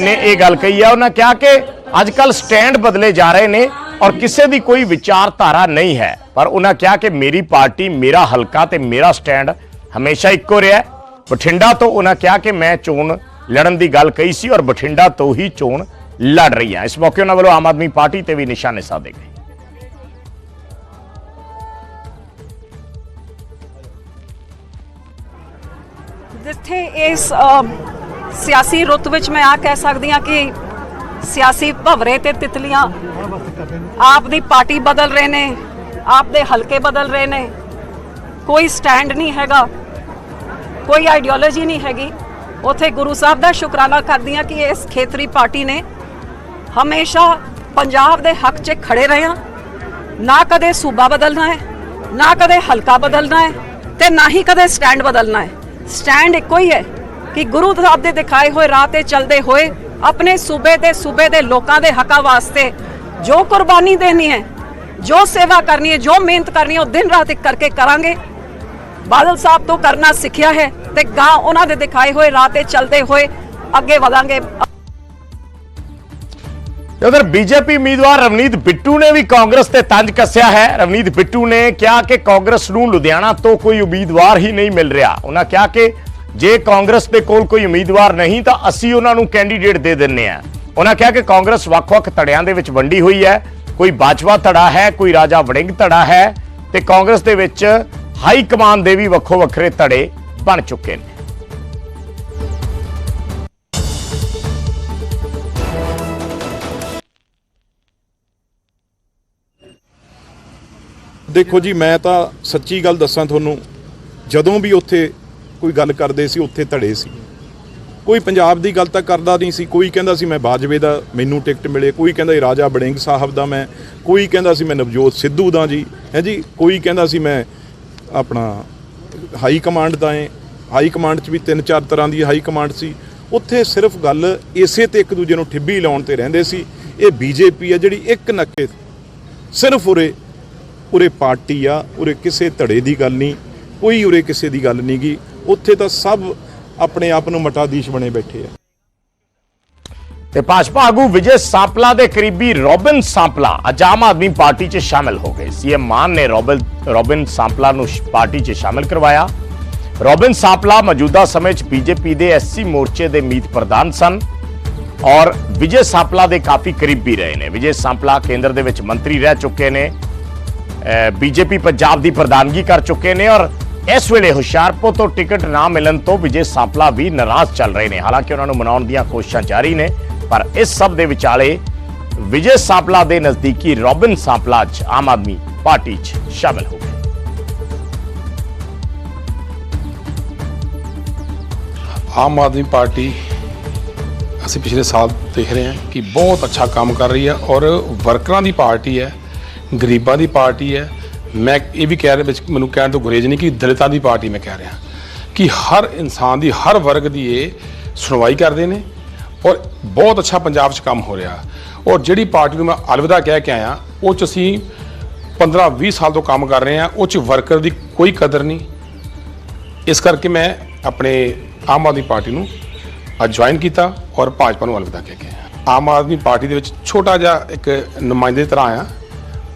ਨੇ ਇਹ ਗੱਲ ਕਹੀ ਹੈ। ਉਹਨਾਂ ਕਿਹਾ ਕਿ ਅੱਜ ਕੱਲ ਸਟੈਂਡ ਬਦਲੇ ਜਾ ਰਹੇ ਨੇ। ਔਰ ਕਿਸੇ ਦੀ ਕੋਈ ਵਿਚਾਰਧਾਰਾ ਨਹੀਂ ਹੈ। ਪਰ ਉਹਨਾਂ ਕਿਹਾ ਕਿ ਮੇਰੀ ਪਾਰਟੀ, ਮੇਰਾ ਹਲਕਾ ਤੇ ਮੇਰਾ ਸਟੈਂਡ ਹਮੇਸ਼ਾ ਇੱਕੋ ਰਿਹਾ ਬਠਿੰਡਾ ਤੋਂ ਉਹਨਾਂ ਕਿਹਾ ਕਿ ਮੈਂ ਚੋਣ ਲੜਨ ਦੀ ਗੱਲ ਕਹੀ ਸੀ ਔਰ ਬਠਿੰਡਾ ਤੋਂ ਹੀ ਚੋਣ ਲੜ ਰਹੀ ਹੈ। ਇਸ ਮੌਕੇ ਉਹਨਾਂ ਵੱਲੋਂ ਆਮ ਆਦਮੀ ਪਾਰਟੀ ਤੇ ਵੀ ਨਿਸ਼ਾਨੇ ਸਾਧੇ ਗਏ। ਜਿੱਥੇ ਇਸ ਸਿਆਸੀ ਰੁੱਤ ਵਿੱਚ ਮੈਂ ਆ ਕਹਿ ਸਕਦੀ ਹਾਂ ਕਿ ਸਿਆਸੀ ਭਵਰੇ ਤੇ ਤਿਤਲੀਆਂ ਆਪ ਦੀ ਪਾਰਟੀ ਬਦਲ ਰਹੇ ਨੇ, ਆਪ ਦੇ ਹਲਕੇ ਬਦਲ ਰਹੇ ਨੇ। ਕੋਈ ਸਟੈਂਡ ਨਹੀਂ ਹੈਗਾ, ਕੋਈ ਆਈਡੀਓਲੋਜੀ ਨਹੀਂ ਹੈਗੀ। ਉਥੇ ਗੁਰੂ ਸਾਹਿਬ ਦਾ ਸ਼ੁਕਰਾਨਾ ਕਰਦੀ ਹਾਂ ਕਿ ਇਸ ਖੇਤਰੀ ਪਾਰਟੀ ਨੇ ਹਮੇਸ਼ਾ ਪੰਜਾਬ ਦੇ ਹੱਕ 'ਚ ਖੜੇ ਰਹੇ ਆ ਨਾ ਕਦੇ ਸੂਬਾ ਬਦਲਣਾ ਹੈ, ਨਾ ਕਦੇ ਹਲਕਾ ਬਦਲਣਾ ਹੈ ਤੇ ਨਾ ਹੀ ਕਦੇ ਸਟੈਂਡ ਬਦਲਣਾ ਹੈ। ਸਟੈਂਡ ਇੱਕੋ ਹੀ ਹੈ ਕਿ ਗੁਰੂ ਸਾਹਿਬ ਦੇ ਦਿਖਾਏ ਹੋਏ ਰਾਹ ਤੇ ਚੱਲਦੇ ਹੋਏ ਆਪਣੇ ਸੂਬੇ ਤੇ ਸੂਬੇ ਦੇ ਲੋਕਾਂ ਦੇ ਹੱਕਾਂ ਵਾਸਤੇ ਜੋ ਕੁਰਬਾਨੀ ਦੇਣੀ ਹੈ, ਜੋ ਸੇਵਾ ਕਰਨੀ ਹੈ, ਜੋ ਮਿਹਨਤ ਕਰਨੀ ਹੈ, ਉਹ ਦਿਨ ਰਾਤ ਇੱਕ ਕਰਕੇ ਕਰਾਂਗੇ। ਬਾਦਲ ਸਾਹਿਬ ਤੋਂ ਕਰਨਾ ਸਿੱਖਿਆ ਹੈ ਤੇ ਗਾਂ ਉਹਨਾਂ ਦੇ ਦਿਖਾਏ ਹੋਏ, ਰਾਹ ਤੇ ਚੱਲਦੇ ਹੋਏ ਅੱਗੇ ਵਧਾਂਗੇ। ਉਧਰ ਬੀਜੇਪੀ ਉਮੀਦਵਾਰ ਰਵਨੀਤ ਬਿੱਟੂ ਨੇ ਵੀ ਕਾਂਗਰਸ ਤੇ ਤੰਜ ਕੱਸਿਆ ਹੈ। ਰਵਨੀਤ ਬਿੱਟੂ ਨੇ ਕਿਹਾ ਕਿ ਕਾਂਗਰਸ ਨੂੰ ਲੁਧਿਆਣਾ ਤੋਂ ਕੋਈ ਉਮੀਦਵਾਰ ਹੀ ਨਹੀਂ ਮਿਲ ਰਿਹਾ। ਉਹਨਾਂ ਕਿਹਾ ਕਿ ਜੇ ਕਾਂਗਰਸ ਦੇ ਕੋਲ ਕੋਈ ਉਮੀਦਵਾਰ ਨਹੀਂ, ਤਾਂ ਅਸੀਂ ਉਹਨਾਂ ਨੂੰ ਕੈਂਡੀਡੇਟ ਦੇ ਦਿੰਨੇ ਆ। ਉਹਨਾਂ ਕਿਹਾ ਕਿ ਕਾਂਗਰਸ ਵੱਖ-ਵੱਖ ਧੜਿਆਂ ਦੇ ਵਿੱਚ ਵੰਡੀ ਹੋਈ ਹੈ। ਕੋਈ ਬਾਜਵਾ ਧੜਾ ਹੈ, ਕੋਈ ਰਾਜਾ ਵੜਿੰਗ ਧੜਾ ਹੈ ਤੇ ਕਾਂਗਰਸ ਦੇ ਵਿੱਚ ਹਾਈ ਕਮਾਨ ਦੇ ਵੀ ਵੱਖੋ ਵੱਖਰੇ ਧੜੇ ਬਣ ਚੁੱਕੇ ਨੇ। ਦੇਖੋ ਜੀ, ਮੈਂ ਤਾਂ ਸੱਚੀ ਗੱਲ ਦੱਸਾਂ ਤੁਹਾਨੂੰ, ਜਦੋਂ ਵੀ ਉੱਥੇ ਕੋਈ ਗੱਲ ਕਰਦੇ ਸੀ, ਉੱਥੇ ਧੜੇ ਸੀ। ਕੋਈ ਪੰਜਾਬ ਦੀ ਗੱਲ ਤਾਂ ਕਰਦਾ ਨਹੀਂ ਸੀ। ਕੋਈ ਕਹਿੰਦਾ ਸੀ, ਮੈਂ ਬਾਜਵੇ ਦਾ ਮੈਨੂੰ ਟਿਕਟ ਮਿਲੇ। ਕੋਈ ਕਹਿੰਦਾ ਸੀ, ਰਾਜਾ ਬੜਿੰਗ ਸਾਹਿਬ ਦਾ ਮੈਂ। ਕੋਈ ਕਹਿੰਦਾ ਸੀ, ਮੈਂ ਨਵਜੋਤ ਸਿੱਧੂ ਦਾ ਜੀ। ਹੈ ਜੀ? ਕੋਈ ਕਹਿੰਦਾ ਸੀ, ਮੈਂ ਆਪਣਾ ਹਾਈ ਕਮਾਂਡ ਦਾ ਹੈ ਹਾਈ ਕਮਾਂਡ 'ਚ ਵੀ ਤਿੰਨ ਚਾਰ ਤਰ੍ਹਾਂ ਦੀ ਹਾਈ ਕਮਾਂਡ ਸੀ। ਉੱਥੇ ਸਿਰਫ ਗੱਲ ਇਸੇ ਤੇ ਇੱਕ ਦੂਜੇ ਨੂੰ ਠਿੱਬੀ ਲਾਉਣ ਤੇ ਰਹਿੰਦੇ ਸੀ। ਇਹ ਬੀਜੇਪੀ ਆ ਜਿਹੜੀ ਇੱਕ ਨੱਕੇ ਸਿਰਫ ਉਰੇ ਉਰੇ ਪਾਰਟੀ ਆ, ਉਰੇ ਕਿਸੇ ਧੜੇ ਦੀ ਗੱਲ ਨਹੀਂ। ਕੋਈ ਉਰੇ ਕਿਸੇ ਦੀ ਗੱਲ ਨਹੀਂ ਗੀ। ਉੱਥੇ ਤਾਂ ਸਭ ਆਪਣੇ ਆਪ ਨੂੰ ਮਟਾਧੀਸ਼ ਬਣੇ ਬੈਠੇ ਆ। ਤੇ ਭਾਜਪਾ ਆਗੂ ਵਿਜੇ ਸਾਂਪਲਾ ਦੇ ਕਰੀਬੀ ਰੋਬਿਨ ਸਾਂਪਲਾ ਅੱਜ ਆਮ ਆਦਮੀ ਪਾਰਟੀ 'ਚ ਸ਼ਾਮਿਲ ਹੋ ਗਏ। ਸੀਐਮ ਮਾਨ ਨੇ ਰੋਬਿਨ ਰੋਬਿਨ ਸਾਂਪਲਾ ਨੂੰ ਸ਼- ਪਾਰਟੀ 'ਚ ਸ਼ਾਮਿਲ ਕਰਵਾਇਆ। ਰੋਬਿਨ ਸਾਂਪਲਾ ਮੌਜੂਦਾ ਸਮੇਂ 'ਚ ਬੀਜੇਪੀ ਦੇ ਐਸਸੀ ਮੋਰਚੇ ਦੇ ਮੀਤ ਪ੍ਰਧਾਨ ਸਨ ਔਰ ਵਿਜੇ ਸਾਂਪਲਾ ਦੇ ਕਾਫੀ ਕਰੀਬੀ ਰਹੇ ਨੇ। ਵਿਜੇ ਸਾਂਪਲਾ ਕੇਂਦਰ ਦੇ ਵਿੱਚ ਮੰਤਰੀ ਰਹਿ ਚੁੱਕੇ ਨੇ ਬੀਜੇਪੀ ਪੰਜਾਬ ਦੀ ਪ੍ਰਧਾਨਗੀ ਕਰ ਚੁੱਕੇ ਨੇ ਔਰ ਇਸ ਵੇਲੇ ਹੁਸ਼ਿਆਰਪੁਰ ਤੋਂ ਟਿਕਟ ਨਾ ਮਿਲਣ ਤੋਂ ਵਿਜੇ ਸਾਂਪਲਾ ਵੀ ਨਾਰਾਜ਼ ਚੱਲ ਰਹੇ ਨੇ। ਹਾਲਾਂਕਿ ਉਹਨਾਂ ਨੂੰ ਮਨਾਉਣ ਦੀਆਂ ਕੋਸ਼ਿਸ਼ਾਂ ਜਾਰੀ ਨੇ, ਪਰ ਇਸ ਸਭ ਦੇ ਵਿਚਾਲੇ ਵਿਜੇ ਸਾਂਪਲਾ ਦੇ ਨਜ਼ਦੀਕੀ ਰੋਬਿਨ ਸਾਂਪਲਾ 'ਚ ਆਮ ਆਦਮੀ ਪਾਰਟੀ 'ਚ ਸ਼ਾਮਿਲ ਹੋ ਗਏ। ਆਮ ਆਦਮੀ ਪਾਰਟੀ ਅਸੀਂ ਪਿਛਲੇ ਸਾਲ ਦੇਖ ਰਹੇ ਹਾਂ ਕਿ ਬਹੁਤ ਅੱਛਾ ਕੰਮ ਕਰ ਰਹੀ ਹੈ ਔਰ ਵਰਕਰਾਂ ਦੀ ਪਾਰਟੀ ਹੈ, ਗਰੀਬਾਂ ਦੀ ਪਾਰਟੀ ਹੈ ਮੈਂ ਇਹ ਵੀ ਕਹਿ ਰਿਹਾ ਵਿੱਚ ਮੈਨੂੰ ਕਹਿਣ ਤੋਂ ਗੁਰੇਜ਼ ਨਹੀਂ ਕਿ ਦਲਿਤਾਂ ਦੀ ਪਾਰਟੀ ਮੈਂ ਕਹਿ ਰਿਹਾ। ਕਿ ਹਰ ਇਨਸਾਨ ਦੀ, ਹਰ ਵਰਗ ਦੀ ਇਹ ਸੁਣਵਾਈ ਕਰਦੇ ਨੇ ਔਰ ਬਹੁਤ ਅੱਛਾ ਪੰਜਾਬ 'ਚ ਕੰਮ ਹੋ ਰਿਹਾ। ਔਰ ਜਿਹੜੀ ਪਾਰਟੀ ਨੂੰ ਮੈਂ ਅਲਵਿਦਾ ਕਹਿ ਕੇ ਆਇਆ, ਉਹ 'ਚ ਅਸੀਂ 15 20 ਸਾਲ ਤੋਂ ਕੰਮ ਕਰ ਰਹੇ ਹਾਂ, ਉਹ 'ਚ ਵਰਕਰ ਦੀ ਕੋਈ ਕਦਰ ਨਹੀਂ। ਇਸ ਕਰਕੇ ਮੈਂ ਆਪਣੇ ਆਮ ਆਦਮੀ ਪਾਰਟੀ ਨੂੰ ਅੱਜ ਜੁਆਇਨ ਕੀਤਾ ਔਰ ਭਾਜਪਾ ਨੂੰ ਅਲਵਿਦਾ ਕਹਿ ਕੇ ਆਇਆ। ਆਮ ਆਦਮੀ ਪਾਰਟੀ ਦੇ ਵਿੱਚ ਛੋਟਾ ਜਿਹਾ ਇੱਕ ਨੁਮਾਇੰਦੇ ਦੀ ਤਰ੍ਹਾਂ ਆਇਆ,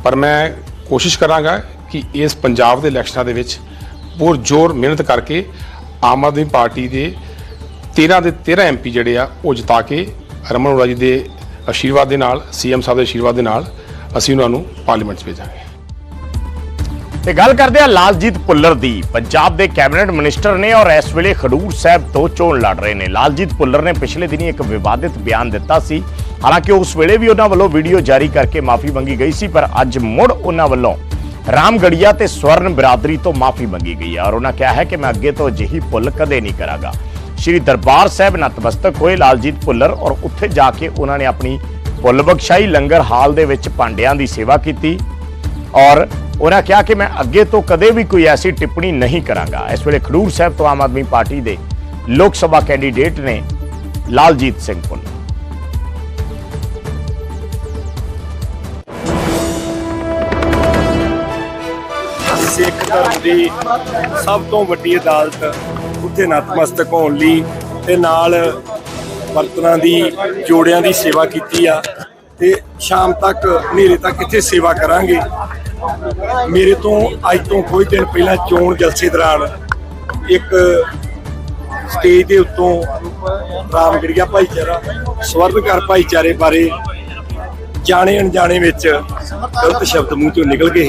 ਪਰ ਮੈਂ ਕੋਸ਼ਿਸ਼ ਕਰਾਂਗਾ ਕਿ ਇਸ ਪੰਜਾਬ ਦੇ ਇਲੈਕਸ਼ਨਾਂ ਦੇ ਵਿੱਚ ਪੂਰ ਜ਼ੋਰ ਮਿਹਨਤ ਕਰਕੇ ਆਮ ਆਦਮੀ ਪਾਰਟੀ ਦੇ 13 ਦੇ 13 ਐਮਪੀ ਜਿਹੜੇ ਆ, ਉਹ ਜਿਤਾ ਕੇ ਰਮਨ ਅਰੋੜਾ ਜੀ ਦੇ ਆਸ਼ੀਰਵਾਦ ਦੇ ਨਾਲ, ਸੀਐਮ ਸਾਹਿਬ ਦੇ ਆਸ਼ੀਰਵਾਦ ਦੇ ਨਾਲ ਅਸੀਂ ਉਹਨਾਂ ਨੂੰ ਪਾਰਲੀਮੈਂਟ 'ਚ ਭੇਜਾਂਗੇ। ਤੇ ਗੱਲ ਕਰਦੇ ਆ ਲਾਲਜੀਤ ਭੁੱਲਰ ਦੀ। ਪੰਜਾਬ ਦੇ ਕੈਬਨਿਟ ਮਿਨਿਸਟਰ ਨੇ ਔਰ ਇਸ ਵੇਲੇ ਖਡੂਰ ਸਾਹਿਬ ਤੋਂ ਚੋਣ ਲੜ ਰਹੇ ਨੇ। ਲਾਲਜੀਤ ਭੁੱਲਰ ਨੇ ਪਿਛਲੇ ਦਿਨੀ ਇੱਕ ਵਿਵਾਦਿਤ ਬਿਆਨ ਦਿੱਤਾ ਸੀ ਹਾਲਾਂਕਿ ਉਸ ਵੇਲੇ ਵੀ ਉਹਨਾਂ ਵੱਲੋਂ ਵੀਡੀਓ ਜਾਰੀ ਕਰਕੇ ਮਾਫੀ ਮੰਗੀ ਗਈ ਸੀ, ਪਰ ਅੱਜ ਮੁੜ ਉਹਨਾਂ ਵੱਲੋਂ ਰਾਮਗੜੀਆ ਤੇ ਸਵਰਨ ਬਰਾਦਰੀ ਤੋਂ ਮਾਫੀ ਮੰਗੀ ਗਈ ਹੈ ਔਰ ਉਹਨਾਂ ਕਿਹਾ ਹੈ ਕਿ ਮੈਂ ਅੱਗੇ ਤੋਂ ਅਜਿਹੀ ਭੁੱਲ ਕਦੇ ਨਹੀਂ ਕਰਾਂਗਾ। ਸ਼੍ਰੀ ਦਰਬਾਰ ਸਾਹਿਬ ਨਤਮਸਤਕ ਹੋਏ ਲਾਲਜੀਤ ਭੁੱਲਰ ਔਰ ਉੱਥੇ ਜਾ ਕੇ ਉਹਨਾਂ ਨੇ ਆਪਣੀ ਭੁੱਲ ਬਖਸ਼ਾਈ ਲੰਗਰ ਹਾਲ ਦੇ ਵਿੱਚ ਭਾਂਡਿਆਂ ਦੀ ਸੇਵਾ ਕੀਤੀ ਔਰ ਉਹਨਾਂ ਕਿਹਾ ਕਿ ਮੈਂ ਅੱਗੇ ਤੋਂ ਕਦੇ ਵੀ ਕੋਈ ਐਸੀ ਟਿੱਪਣੀ ਨਹੀਂ ਕਰਾਂਗਾ। ਇਸ ਵੇਲੇ ਖਡੂਰ ਸਾਹਿਬ ਤੋਂ ਆਮ ਆਦਮੀ ਪਾਰਟੀ ਦੇ ਲੋਕ ਸਭਾ ਕੈਂਡੀਡੇਟ ਨੇ ਲਾਲਜੀਤ ਸਿੰਘ ਭੁੱਲਰ। ਸਿੱਖ ਧਰਮ ਦੀ ਸਭ ਤੋਂ ਵੱਡੀ ਅਦਾਲਤ ਉੱਥੇ ਨਤਮਸਤਕ ਹੋਣ ਲਈ ਤੇ ਨਾਲ ਬਰਤਨਾਂ ਦੀ, ਜੋੜਿਆਂ ਦੀ ਸੇਵਾ ਕੀਤੀ ਆ ਤੇ ਸ਼ਾਮ ਤੱਕ, ਹਨੇਰੇ ਤੱਕ ਇੱਥੇ ਸੇਵਾ ਕਰਾਂਗੇ। ਮੇਰੇ ਤੋਂ ਅੱਜ ਤੋਂ ਕੁਝ ਦਿਨ ਪਹਿਲਾਂ ਚੋਣ ਜਲਸੇ ਦੌਰਾਨ ਇੱਕ ਸਟੇਜ ਦੇ ਉੱਤੋਂ ਰਾਮਗੜੀਆ ਭਾਈਚਾਰਾ ਸਵਰਨਕਾਰ ਭਾਈਚਾਰੇ ਬਾਰੇ ਜਾਣੇ ਅਣਜਾਣੇ ਵਿੱਚ ਗਲਤ ਸ਼ਬਦ ਮੂੰਹ ਚੋਂ ਨਿਕਲ ਗਏ।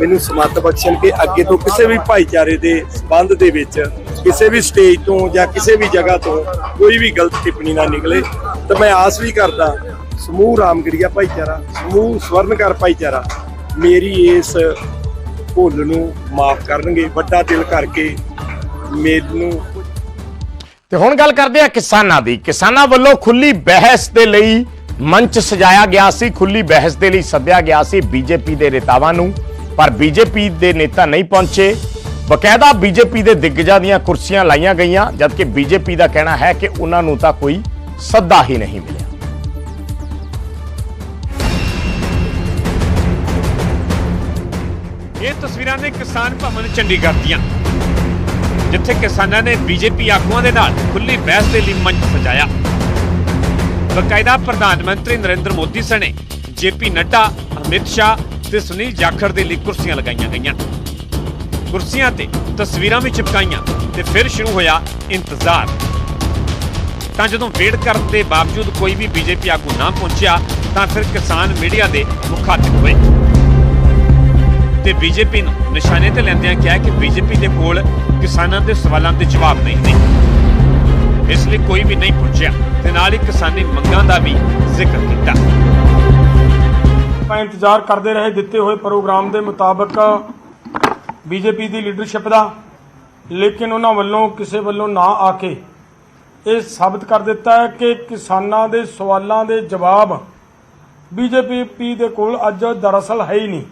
ਮੈਨੂੰ ਸਮੱਤ ਬਖਸ਼ਣ ਕੇ ਅੱਗੇ ਤੋਂ ਕਿਸੇ ਵੀ ਭਾਈਚਾਰੇ ਦੇ ਸੰਬੰਧ ਦੇ ਵਿੱਚ, ਕਿਸੇ ਵੀ ਸਟੇਜ ਤੋਂ ਜਾਂ ਕਿਸੇ ਵੀ ਜਗ੍ਹਾ ਤੋਂ ਕੋਈ ਵੀ ਗਲਤ ਟਿੱਪਣੀ ਨਾ ਨਿਕਲੇ। ਤਾਂ ਮੈਂ ਆਸ ਵੀ ਕਰਦਾ, ਸਮੂਹ ਰਾਮਗੜੀਆ ਭਾਈਚਾਰਾ, ਸਮੂਹ ਸਵਰਨਕਾਰ ਭਾਈਚਾਰਾ, ਮੇਰੀ ਇਸ ਭੁੱਲ ਨੂੰ ਮਾਫ ਕਰਨਗੇ, ਵੱਡਾ ਦਿਲ ਕਰਕੇ ਮੈਨੂੰ ਤੇ ਹੁਣ ਗੱਲ ਕਰਦੇ ਆ ਕਿਸਾਨਾਂ ਦੀ। ਕਿਸਾਨਾਂ ਵੱਲੋਂ ਖੁੱਲੀ ਬਹਿਸ ਦੇ ਲਈ ਮੰਚ ਸਜਾਇਆ ਗਿਆ ਸੀ, ਖੁੱਲੀ ਬਹਿਸ ਦੇ ਲਈ ਸੱਦਿਆ ਗਿਆ ਸੀ ਬੀਜੇਪੀ ਦੇ ਨੇਤਾਵਾਂ ਨੂੰ। ਪਰ ਬੀਜੇਪੀ ਦੇ ਨੇਤਾ ਨਹੀਂ ਪਹੁੰਚੇ। ਬਕਾਇਦਾ ਬੀਜੇਪੀ ਦੇ ਦਿੱਗਜਾਂ ਦੀਆਂ ਕੁਰਸੀਆਂ ਲਾਈਆਂ ਗਈਆਂ, ਜਦਕਿ ਬੀਜੇਪੀ ਦਾ ਕਹਿਣਾ ਹੈ ਕਿ ਉਹਨਾਂ ਨੂੰ ਤਾਂ ਕੋਈ ਸੱਦਾ ਹੀ ਨਹੀਂ ਮਿਲਿਆ। ਇਹ ਤਸਵੀਰਾਂ ਨੇ ਕਿਸਾਨ ਭਵਨ ਚੰਡੀਗੜ੍ਹ ਦੀਆਂ, ਜਿੱਥੇ ਕਿਸਾਨਾਂ ਨੇ ਬੀਜੇਪੀ ਆਗੂਆਂ ਦੇ ਨਾਲ ਖੁੱਲੀ ਬਹਿਸ ਦੇ ਲਈ ਮੰਚ ਸਜਾਇਆ। ਬਕਾਇਦਾ ਪ੍ਰਧਾਨ ਮੰਤਰੀ ਨਰਿੰਦਰ ਮੋਦੀ ਸਣੇ ਜੇਪੀ ਨੱਡਾ, ਅਮਿਤ ਸ਼ਾਹ ਤੇ ਸੁਨੀਲ ਜਾਖੜ ਦੇ ਲਈ ਕੁਰਸੀਆਂ ਲਗਾਈਆਂ ਗਈਆਂ। ਕੁਰਸੀਆਂ ਤੇ ਤਸਵੀਰਾਂ ਵੀ ਚਿਪਕਾਈਆਂ ਤੇ ਫਿਰ ਸ਼ੁਰੂ ਹੋਇਆ ਇੰਤਜ਼ਾਰ। ਤਾਂ ਜਦੋਂ ਵੇਟ ਕਰਨ ਦੇ ਬਾਵਜੂਦ ਕੋਈ ਵੀ ਬੀਜੇਪੀ ਆਗੂ ਨਾ ਪਹੁੰਚਿਆ, ਤਾਂ ਫਿਰ ਕਿਸਾਨ ਮੀਡੀਆ ਦੇ ਮੁਖਾਤਿਬ ਹੋਏ। ਤੇ ਬੀਜੇਪੀ ਨੂੰ ਨਿਸ਼ਾਨੇ ਤੇ ਲੈਂਦਿਆਂ ਕਿਹਾ ਕਿ ਬੀਜੇਪੀ ਦੇ ਕੋਲ ਕਿਸਾਨਾਂ ਦੇ ਸਵਾਲਾਂ ਦੇ ਜਵਾਬ ਨਹੀਂ ਨੇ। ਇਸ ਲਈ ਕੋਈ ਵੀ ਨਹੀਂ ਪਹੁੰਚਿਆ ਤੇ ਨਾਲ ਹੀ ਕਿਸਾਨੀ ਮੰਗਾਂ ਦਾ ਵੀ ਜ਼ਿਕਰ ਕੀਤਾ। ਆਪਾਂ ਇੰਤਜ਼ਾਰ ਕਰਦੇ ਰਹੇ ਦਿੱਤੇ ਹੋਏ ਪ੍ਰੋਗਰਾਮ ਦੇ ਮੁਤਾਬਕ ਬੀਜੇਪੀ ਦੀ ਲੀਡਰਸ਼ਿਪ ਦਾ, ਲੇਕਿਨ ਉਹਨਾਂ ਵੱਲੋਂ ਕਿਸੇ ਵੱਲੋਂ ਨਾ ਆ ਕੇ ਇਹ ਸਾਬਤ ਕਰ ਦਿੱਤਾ ਹੈ ਕਿ ਕਿਸਾਨਾਂ ਦੇ ਸਵਾਲਾਂ ਦੇ ਜਵਾਬ ਬੀਜੇਪੀ ਦੇ ਕੋਲ ਅੱਜ ਦਰਅਸਲ ਹੈ ਹੀ ਨਹੀਂ।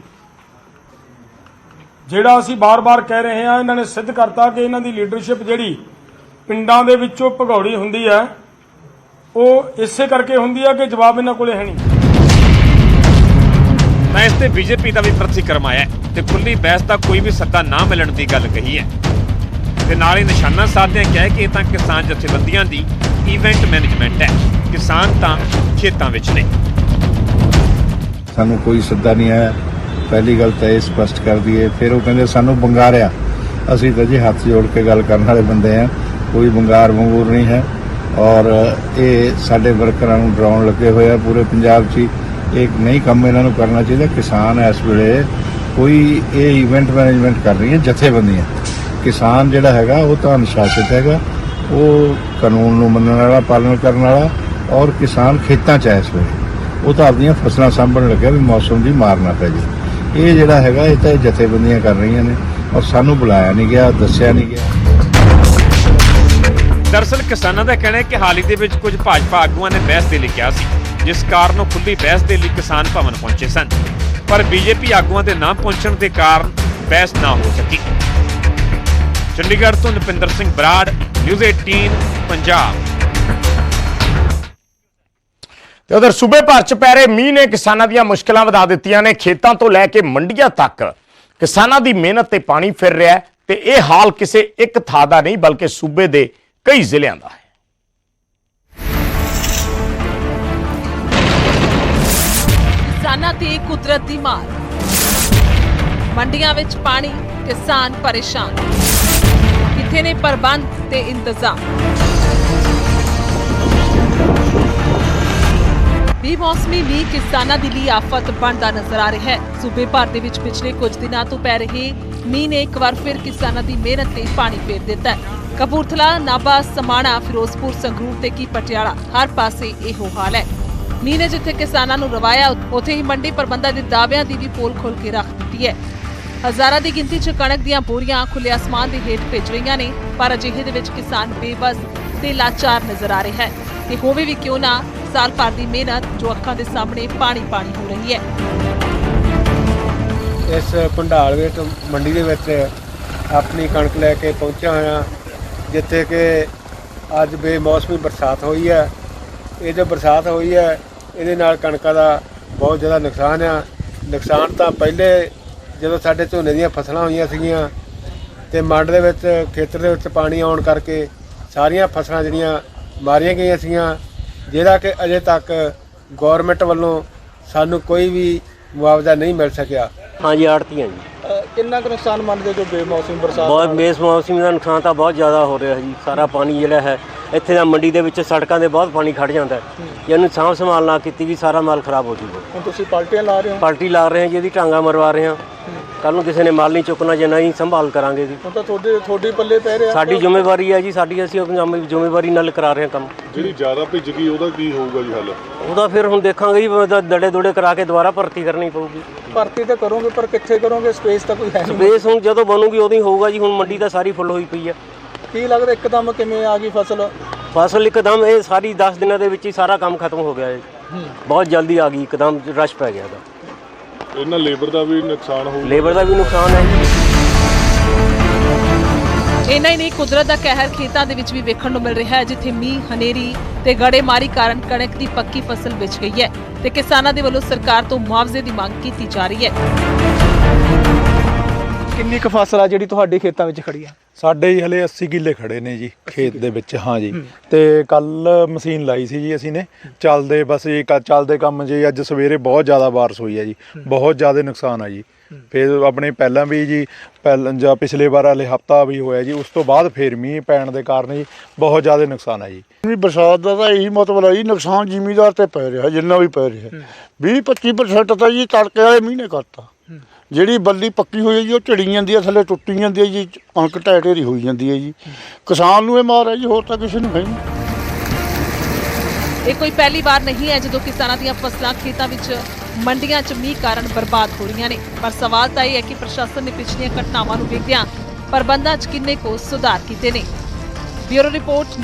ਜਿਹੜਾ ਅਸੀਂ ਬਾਰ-ਬਾਰ ਕਹਿ ਰਹੇ ਹਾਂ, ਇਹਨਾਂ ਨੇ ਸਿੱਧ ਕਰਤਾ ਕਿ ਇਹਨਾਂ ਦੀ ਲੀਡਰਸ਼ਿਪ ਜਿਹੜੀ ਪਿੰਡਾਂ ਦੇ ਵਿੱਚੋਂ ਭਗੌੜੀ ਹੁੰਦੀ ਹੈ, ਉਹ ਇਸੇ ਕਰਕੇ ਹੁੰਦੀ ਹੈ ਕਿ ਜਵਾਬ ਇਹਨਾਂ ਕੋਲੇ ਹੈ ਨਹੀਂ। ਮੈਂ ਇਸ ਤੇ ਬੀਜੇਪੀ ਦਾ ਵੀ ਪ੍ਰਤੀਕਰਮ ਆਇਆ ਹੈ ਤੇ ਖੁੱਲੀ ਬਹਿਸ ਦਾ ਕੋਈ ਵੀ ਸੱਦਾ ਨਾ ਮਿਲਣ ਦੀ ਗੱਲ ਕਹੀ ਹੈ। ਤੇ ਨਾਲ ਹੀ ਨਿਸ਼ਾਨਾ ਸਾਧਦਿਆਂ ਕਿਹਾ ਕਿ ਇਹ ਤਾਂ ਕਿਸਾਨ ਜਥੇਬੰਦੀਆਂ ਦੀ ਇਵੈਂਟ ਮੈਨੇਜਮੈਂਟ ਹੈ। ਕਿਸਾਨ ਤਾਂ ਖੇਤਾਂ ਵਿੱਚ ਨੇ। ਸਾਨੂੰ ਕੋਈ ਸੱਦਾ ਨਹੀਂ ਆਇਆ। ਪਹਿਲੀ ਗੱਲ ਤਾਂ ਇਹ ਸਪਸ਼ਟ ਕਰ ਦਈਏ, ਫਿਰ ਉਹ ਕਹਿੰਦੇ ਸਾਨੂੰ ਬੰਗਾਰਿਆ ਅਸੀਂ ਤਾਂ ਜੀ ਹੱਥ ਜੋੜ ਕੇ ਗੱਲ ਕਰਨ ਵਾਲੇ ਬੰਦੇ ਆ। ਕੋਈ ਬੰਗਾਰ ਵੰਗੂਰ ਨਹੀਂ ਹੈ। ਔਰ ਇਹ ਸਾਡੇ ਵਰਕਰਾਂ ਨੂੰ ਡਰਾਉਣ ਲੱਗੇ ਹੋਏ ਆ ਪੂਰੇ ਪੰਜਾਬ 'ਚ ਹੀ। ਇਹ ਨਹੀਂ ਕੰਮ ਇਹਨਾਂ ਨੂੰ ਕਰਨਾ ਚਾਹੀਦਾ। ਕਿਸਾਨ ਇਸ ਵੇਲੇ ਕੋਈ ਇਹ ਇਵੈਂਟ ਮੈਨੇਜਮੈਂਟ ਕਰ ਰਹੀ ਹੈ ਜਥੇਬੰਦੀਆਂ ਕਿਸਾਨ ਜਿਹੜਾ ਹੈਗਾ, ਉਹ ਤਾਂ ਅਨੁਸ਼ਾਸਿਤ ਹੈਗਾ। ਉਹ ਕਾਨੂੰਨ ਨੂੰ ਮੰਨਣ ਵਾਲਾ, ਪਾਲਣ ਕਰਨ ਵਾਲਾ ਔਰ ਕਿਸਾਨ ਖੇਤਾਂ 'ਚ ਹੈ ਇਸ ਵੇਲੇ। ਉਹ ਤਾਂ ਆਪਣੀਆਂ ਫਸਲਾਂ ਸਾਂਭਣ ਲੱਗਿਆ ਵੀ ਮੌਸਮ ਦੀ ਮਾਰ ਨਾ ਪੈ ਜੇ। ਇਹ ਜਿਹੜਾ ਹੈਗਾ, ਇਹ ਤਾਂ ਇਹ ਜਥੇਬੰਦੀਆਂ ਕਰ ਰਹੀਆਂ ਨੇ ਔਰ ਸਾਨੂੰ ਬੁਲਾਇਆ ਨਹੀਂ ਗਿਆ, ਦੱਸਿਆ ਨਹੀਂ ਗਿਆ। ਦਰਅਸਲ ਕਿਸਾਨਾਂ ਦਾ ਕਹਿਣਾ ਹੈ ਕਿ ਹਾਲ ਹੀ ਦੇ ਵਿੱਚ ਕੁਝ ਭਾਜਪਾ ਆਗੂਆਂ ਨੇ ਬਹਿਸ 'ਤੇ ਲਿਖਿਆ ਸੀ। ਜਿਸ ਕਾਰਨ ਉਹ ਖੁੱਲੀ ਬਹਿਸ ਦੇ ਲਈ ਕਿਸਾਨ ਭਵਨ ਪਹੁੰਚੇ ਸਨ। ਪਰ ਬੀਜੇਪੀ ਆਗੂਆਂ ਦੇ ਨਾ ਪਹੁੰਚਣ ਦੇ ਕਾਰਨ ਬਹਿਸ ਨਾ ਹੋ ਸਕੀ। ਚੰਡੀਗੜ੍ਹ ਤੋਂ ਨਪਿੰਦਰ ਸਿੰਘ ਬਰਾੜ, ਨਿਊਜ਼ 18 ਪੰਜਾਬ। ਤੇ ਉਧਰ ਸੂਬੇ ਭਰ ਚ ਪੈ ਰਹੇ ਮੀਂਹ ਨੇ ਕਿਸਾਨਾਂ ਦੀਆਂ ਮੁਸ਼ਕਲਾਂ ਵਧਾ ਦਿੱਤੀਆਂ ਨੇ। ਖੇਤਾਂ ਤੋਂ ਲੈ ਕੇ ਮੰਡੀਆਂ ਤੱਕ ਕਿਸਾਨਾਂ ਦੀ ਮਿਹਨਤ ਤੇ ਪਾਣੀ ਫਿਰ ਰਿਹਾ ਹੈ ਤੇ ਇਹ ਹਾਲ ਕਿਸੇ ਇੱਕ ਥਾਂ ਦਾ ਨਹੀਂ, ਬਲਕਿ ਸੂਬੇ ਦੇ ਕਈ ਜ਼ਿਲ੍ਹਿਆਂ ਦਾ ਹੈ। ਕਿਸਾਨਾਂ ਤੇ ਕੁਦਰਤ ਦੀ ਮਾਰ। ਮੰਡੀਆਂ ਵਿੱਚ ਪਾਣੀ ਕਿਸਾਨ ਪਰੇਸ਼ਾਨ। ਕਿੱਥੇ ਨੇ ਪ੍ਰਬੰਧ ਤੇ ਇੰਤਜ਼ਾਮ? ਬੇਮੌਸਮੀ ਮੀਂਹ ਕਿਸਾਨਾਂ ਦੇ ਲਈ ਆਫਤ ਬਣਦਾ ਨਜ਼ਰ ਆ ਰਿਹਾ ਹੈ। ਸੂਬੇ ਭਰ ਦੇ ਵਿੱਚ ਪਿਛਲੇ ਕੁਝ ਦਿਨਾਂ ਤੋਂ ਪੈ ਰਹੇ ਮੀਂਹ ਨੇ ਇੱਕ ਵਾਰ ਫਿਰ ਕਿਸਾਨਾਂ ਦੀ ਮਿਹਨਤ ਤੇ ਪਾਣੀ ਫੇਰ ਦਿੱਤਾ ਹੈ। ਕਪੂਰਥਲਾ, ਨਾਭਾ, ਸਮਾਣਾ, ਫਿਰੋਜ਼ਪੁਰ, ਸੰਗਰੂਰ ਤੇ ਕੀ ਪਟਿਆਲਾ, ਹਰ ਪਾਸੇ ਇਹੋ ਹਾਲ ਹੈ। ਮੀਂਹ ਨੇ ਜਿੱਥੇ ਕਿਸਾਨਾਂ ਨੂੰ ਰਵਾਇਆ, ਉੱਥੇ ਹੀ ਮੰਡੀ ਪ੍ਰਬੰਧਾਂ ਦੇ ਦਾਅਵਿਆਂ ਦੀ ਵੀ ਪੋਲ ਖੋਲ ਕੇ ਰੱਖ ਦਿੱਤੀ ਹੈ। ਹਜ਼ਾਰਾਂ ਦੀ ਗਿਣਤੀ 'ਚ ਕਣਕ ਦੀਆਂ ਬੋਰੀਆਂ ਖੁੱਲੇ ਅਸਮਾਨ ਦੇ ਹੇਠ ਭੇਜ ਰਹੀਆਂ ਨੇ, ਪਰ ਅਜਿਹੇ ਦੇ ਵਿੱਚ ਕਿਸਾਨ ਬੇਬਸ ਤੇ ਲਾਚਾਰ ਨਜ਼ਰ ਆ ਰਿਹਾ ਹੈ। ਤੇ ਹੋਵੇ ਵੀ ਕਿਉਂ ਨਾ, ਸਾਲ ਭਰ ਦੀ ਮਿਹਨਤ ਜੋ ਅੱਖਾਂ ਦੇ ਸਾਹਮਣੇ ਪਾਣੀ ਪਾਣੀ ਹੋ ਰਹੀ ਹੈ। ਇਸ ਪੰਡਾਲ ਵਿੱਚ, ਮੰਡੀ ਦੇ ਵਿੱਚ ਆਪਣੀ ਕਣਕ ਲੈ ਕੇ ਪਹੁੰਚਿਆ ਹੋਇਆ। ਜਿੱਥੇ ਕਿ ਅੱਜ ਬੇਮੌਸਮੀ ਬਰਸਾਤ ਹੋਈ ਹੈ। ਇਹ ਜੋ ਬਰਸਾਤ ਹੋਈ ਹੈ ਇਹਦੇ ਨਾਲ ਕਣਕਾਂ ਦਾ ਬਹੁਤ ਜ਼ਿਆਦਾ ਨੁਕਸਾਨ ਆ। ਨੁਕਸਾਨ ਤਾਂ ਪਹਿਲੇ ਜਦੋਂ ਸਾਡੇ ਝੋਨੇ ਦੀਆਂ ਫਸਲਾਂ ਹੋਈਆਂ ਸੀਗੀਆਂ ਤੇ ਮੰਡ ਦੇ ਵਿੱਚ ਖੇਤਰ ਦੇ ਵਿੱਚ ਪਾਣੀ ਆਉਣ ਕਰਕੇ ਸਾਰੀਆਂ ਫਸਲਾਂ ਜਿਹੜੀਆਂ ਮਾਰੀਆਂ ਗਈਆਂ ਸੀਗੀਆਂ ਜਿਹੜਾ ਕਿ ਅਜੇ ਤੱਕ ਗਵਰਨਮੈਂਟ ਵੱਲੋਂ ਸਾਨੂੰ ਕੋਈ ਵੀ ਮੁਆਵਜ਼ਾ ਨਹੀਂ ਮਿਲ ਸਕਿਆ। ਹਾਂਜੀ ਆੜਤੀਆਂ ਜੀ। ਕਿੰਨਾ ਕੁ ਨੁਕਸਾਨ ਮੰਨਦੇ ਜੋ ਬੇਮੌਸਮੀ ਬਰਸਾਤ ਬਹੁਤ ਬੇਸਮੌਸਮੀ ਦਾ ਨੁਕਸਾਨ ਤਾਂ ਬਹੁਤ ਜ਼ਿਆਦਾ ਹੋ ਰਿਹਾ ਜੀ। ਸਾਰਾ ਪਾਣੀ ਜਿਹੜਾ ਹੈ ਇੱਥੇ ਦਾ ਮੰਡੀ ਦੇ ਵਿੱਚ ਸੜਕਾਂ ਦੇ ਬਹੁਤ ਪਾਣੀ ਖੜ ਜਾਂਦਾ ਹੈ। ਜੇ ਇਹਨੂੰ ਸਾਂਭ ਸੰਭਾਲ ਨਾ ਕੀਤੀ ਵੀ ਸਾਰਾ ਮਾਲ ਖਰਾਬ ਹੋ ਜੂਗਾ। ਹੁਣ ਤੁਸੀਂ ਪਾਲਟੀਆਂ ਲਾ ਰਹੇ ਹੋ? ਪਾਰਟੀ ਲਾ ਰਹੇ ਹਾਂ ਜੀ ਇਹਦੀ ਟਾਂਗਾ ਮਰਵਾ ਰਹੇ ਹਾਂ। ਕੱਲ ਨੂੰ ਕਿਸੇ ਨੇ ਮਾਲ ਨਹੀਂ ਚੁੱਕਣਾ ਜੇ ਨਹੀਂ ਸੰਭਾਲ ਕਰਾਂਗੇ ਜੀ। ਹੁਣ ਤਾਂ ਤੁਹਾਡੇ ਤੁਹਾਡੀ ਪੱਲੇ ਪੈ ਰਿਹਾ। ਸਾਡੀ ਜ਼ਿੰਮੇਵਾਰੀ ਹੈ ਜੀ ਸਾਡੀ ਅਸੀਂ ਆਪਣੀ ਜ਼ਿੰਮੇ- ਜ਼ਿੰਮੇਵਾਰੀ ਨਾਲ ਕਰਾ ਰਹੇ ਹਾਂ ਕੰਮ। ਜਿਹੜੀ ਜ਼ਿਆਦਾ ਭਿੱਜ ਗਈ ਉਹਦਾ ਕੀ ਹੋਊਗਾ ਜੀ ਹੱਲ? ਉਹਦਾ ਫਿਰ ਹੁਣ ਦੇਖਾਂਗੇ ਜੀ ਦੜੇ ਦੁੜੇ ਕਰਾ ਕੇ ਦੁਬਾਰਾ ਭਰਤੀ ਕਰਨੀ ਪਊਗੀ। ਭਰਤੀ ਤਾਂ ਕਰੋਗੇ ਪਰ ਕਿੱਥੇ ਕਰੋਗੇ? ਸਪੇਸ ਤਾਂ ਕੋਈ ਹੈ ਨਹੀਂ। ਸਪੇਸ ਹੁਣ ਜਦੋਂ ਬਣੂਗੀ ਉਦੋਂ ਹੀ ਹੋਊਗਾ ਜੀ। ਹੁਣ ਮੰਡੀ ਤਾਂ ਸਾਰੀ ਫੁੱਲ ਹੋਈ ਪਈ ਹੈ ਕੀ ਲੱਗਦਾ ਇੱਕਦਮ ਕਿਵੇਂ ਆ ਗਈ ਫਸਲ? ਫਸਲ ਇੱਕਦਮ ਇਹ ਸਾਰੀ 10 ਦਿਨਾਂ ਦੇ ਵਿੱਚ ਹੀ ਸਾਰਾ ਕੰਮ ਖਤਮ ਹੋ ਗਿਆ ਹੈ। ਬਹੁਤ ਜਲਦੀ ਆ ਗਈ ਇੱਕਦਮ ਰਸ਼ ਪੈ ਗਿਆ ਦਾ ਇਹਨਾਂ ਲੇਬਰ ਦਾ ਵੀ ਨੁਕਸਾਨ ਹੋਊਗਾ? ਲੇਬਰ ਦਾ ਵੀ ਨੁਕਸਾਨ ਹੈ ਜੀ। ਇੰਨਾ ਹੀ ਨਹੀਂ ਕੁਦਰਤ ਦਾ ਕਹਿਰ ਖੇਤਾਂ ਦੇ ਵਿੱਚ ਵੀ ਵੇਖਣ ਨੂੰ ਮਿਲ ਰਿਹਾ ਹੈ ਜਿੱਥੇ ਮੀਂਹ ਹਨੇਰੀ ਤੇ ਗੜੇਮਾਰੀ ਕਾਰਨ ਕਣਕ ਦੀ ਪੱਕੀ ਫਸਲ ਵਿਚ ਗਈ ਹੈ ਤੇ ਕਿਸਾਨਾਂ ਦੇ ਵੱਲੋਂ ਸਰਕਾਰ ਤੋਂ ਮੁਆਵਜ਼ੇ ਦੀ ਮੰਗ ਕੀਤੀ ਜਾ ਰਹੀ ਹੈ। ਕਿੰਨੀ ਕੁ ਫਸਲ ਆ ਜਿਹੜੀ ਤੁਹਾਡੇ ਖੇਤਾਂ ਵਿੱਚ ਖੜੀ ਆ? ਸਾਡੇ ਹੀ ਹਲੇ 80 ਕਿੱਲੇ ਖੜੇ ਨੇ ਜੀ ਖੇਤ ਦੇ ਵਿੱਚ ਹਾਂ ਜੀ। ਤੇ ਕੱਲ ਮਸ਼ੀਨ ਲਾਈ ਸੀ ਜੀ ਅਸੀਂ ਨੇ। ਚੱਲਦੇ ਬਸ ਇਹ ਚੱਲਦੇ ਕੰਮ ਜੀ ਅੱਜ ਸਵੇਰੇ ਬਹੁਤ ਜ਼ਿਆਦਾ ਬਾਰਿਸ਼ ਹੋਈ ਹੈ ਜੀ। ਬਹੁਤ ਜ਼ਿਆਦਾ ਨੁਕਸਾਨ ਆ ਜੀ। ਫਿਰ ਆਪਣੇ ਪਹਿਲਾਂ ਵੀ ਜੀ ਪਹਿਲਾਂ ਜਾਂ ਪਿਛਲੇ ਵਾਰ ਵਾਲੇ ਹਫਤਾ ਵੀ ਹੋਇਆ ਜੀ ਉਸ ਤੋਂ ਬਾਅਦ ਫਿਰ ਮੀਂਹ ਪੈਣ ਦੇ ਕਾਰਨ ਜੀ ਬਹੁਤ ਜ਼ਿਆਦਾ ਨੁਕਸਾਨ ਆ ਜੀ। ਵੀ ਬਰਸਾਤ ਦਾ ਤਾਂ ਇਹੀ ਮਤਲਬ ਹੈ ਜੀ ਨੁਕਸਾਨ ਜ਼ਿਮੀਦਾਰ ਤੇ ਪੈ ਰਿਹਾ ਜਿੰਨਾ ਵੀ ਪੈ ਰਿਹਾ। 20 25% ਤਾਂ ਜੀ ਤੜਕੇ ਵਾਲੇ ਮਹੀਨੇ ਕਰਤਾ। ਜਿਹੜੀ ਬੱਲੀ ਪੱਕੀ ਹੋਈ ਹੈ ਜੀ, ਉਹ ਝੜੀ ਜਾਂਦੀ ਹੈ, ਥੱਲੇ ਟੁੱਟੀ ਜਾਂਦੀ ਹੈ ਜੀ, ਕਣਕ ਢਹਿ ਢੇਰੀ ਹੋਈ ਜਾਂਦੀ ਹੈ ਜੀ। ਕਿਸਾਨ ਨੂੰ ਇਹ ਮਾਰ ਹੈ ਜੀ, ਹੋਰ ਤਾਂ ਕਿਸੇ ਨੂੰ ਹੈ ਨਹੀਂ। ਇਹ ਕੋਈ ਪਹਿਲੀ ਵਾਰ ਨਹੀਂ ਹੈ ਜਦੋਂ ਕਿਸਾਨਾਂ ਦੀਆਂ ਫਸਲਾਂ ਖੇਤਾਂ ਵਿੱਚ ਮੰਡੀਆਂ 'ਚ ਮੀਂਹ ਕਾਰਨ ਬਰਬਾਦ ਹੋ ਰਹੀਆਂ ਨੇ। ਪਰ ਸਵਾਲ ਤਾਂ ਇਹ ਹੈ ਕਿ ਪ੍ਰਸ਼ਾਸਨ ਨੇ ਪਿਛਲੀਆਂ ਘਟਨਾਵਾਂ ਨੂੰ ਵੇਖਦਿਆਂ ਪ੍ਰਬੰਧਾਂ 'ਚ ਕਿੰਨੇ ਕੁ ਸੁਧਾਰ ਕੀਤੇ ਨੇ। Bureau report